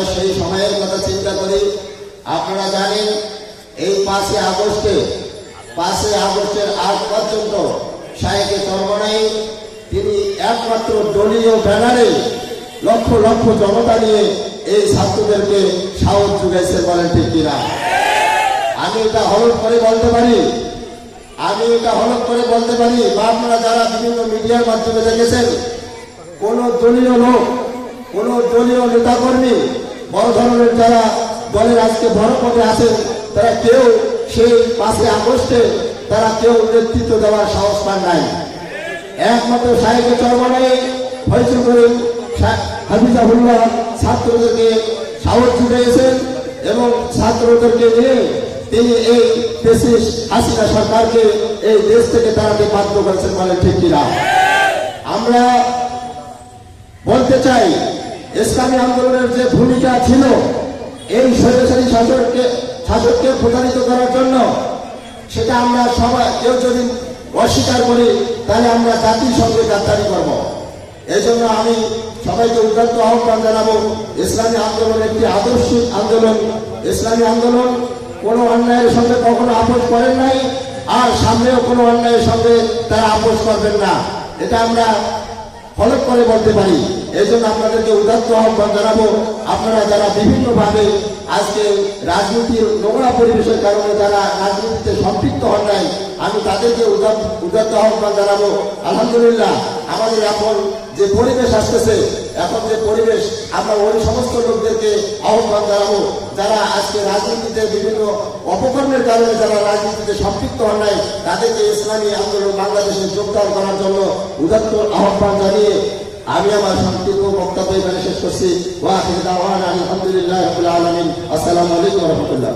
আমরা সেই সময়ের কথা চিন্তা করি। আপনারা জানেন, এই পাঁচই আগস্টে, পাঁচই আগস্টের আগ পর্যন্ত শাহেকে চর্মনাই তিনি একমাত্র দলীয় ব্যানারে লক্ষ লক্ষ জনতা নিয়ে এই ছাত্রদেরকে সাহস যুগাইছে বলেন ঠিক কিনা। আমি এটা হলফ করে বলতে পারি। আমি এটা হলফ করে বলতে পারি, বা আপনারা যারা বিভিন্ন মিডিয়ার মাধ্যমে দেখেছেন, কোন দলীয় লোক, কোন দলীয় নেতাকর্মী বড় ধরনের যারা দলের আজকে বড় পদে আছেন তারা কেউ সেই পাশে আগস্টে তারা কেউ নেতৃত্ব দেওয়ার সাহস পান নাই। একমাত্র সাহেবের চরমানায় ফয়সল করিম হাফিজাহুল্লাহ ছাত্রদেরকে সাহস জুড়িয়েছেন এবং ছাত্রদেরকে নিয়ে তিনি এই দেশে হাসিনা সরকারকে এই দেশ থেকে তাড়াতে বাধ্য করেছেন বলে ঠিক কিনা। আমরা বলতে চাই ইসলামী আন্দোলনের যে ভূমিকা ছিল, এই স্বৈরাচারী শাসককে শাসককে প্রতারিত করার জন্য সেটা আমরা সবাই কেউ যদি অস্বীকার করি, তাহলে আমরা জাতির সঙ্গে গাদ্দারি করব। এই জন্য আমি সবাইকে উদ্যত্ত আহ্বান জানাব, ইসলামী আন্দোলন একটি আদর্শিক আন্দোলন। ইসলামী আন্দোলন কোনো অন্যায়ের সঙ্গে কখনো আপোষ করেন নাই, আর সামনেও কোনো অন্যায়ের সঙ্গে তারা আপোষ করবেন না। এটা আমরা ফলক করে বলতে পারি। এই জন্য আপনাদেরকে উদাত্ত আহ্বান জানাব। আপনারা যারা বিভিন্নভাবে আজকে রাজনীতির নোংরা পরিবেশের কারণে যারা রাজনীতিতে সম্পৃক্ত হন নাই, আমি তাদেরকে উদাত্ত আহ্বান জানাব। আলহামদুলিল্লাহ, আমাদের এখন যে পরিবেশ আসতেছে, এখন যে পরিবেশ, আমরা ওই সমস্ত লোকদেরকে আহ্বান জানাব, যারা আজকে রাজনীতিতে বিভিন্ন অপকর্মের কারণে যারা রাজনীতিতে সম্পৃক্ত হন নাই, তাদেরকে ইসলামী আন্দোলন বাংলাদেশে যোগদান করার জন্য উদাত্ত আহ্বান জানিয়ে আমি আমার সংক্ষিপ্ত বক্তব্য এখানে শেষ করছি। ওয়াহিদ আলহামদুলিল্লাহ আসসালামু আলাইকুম রহমতুল্লাহ।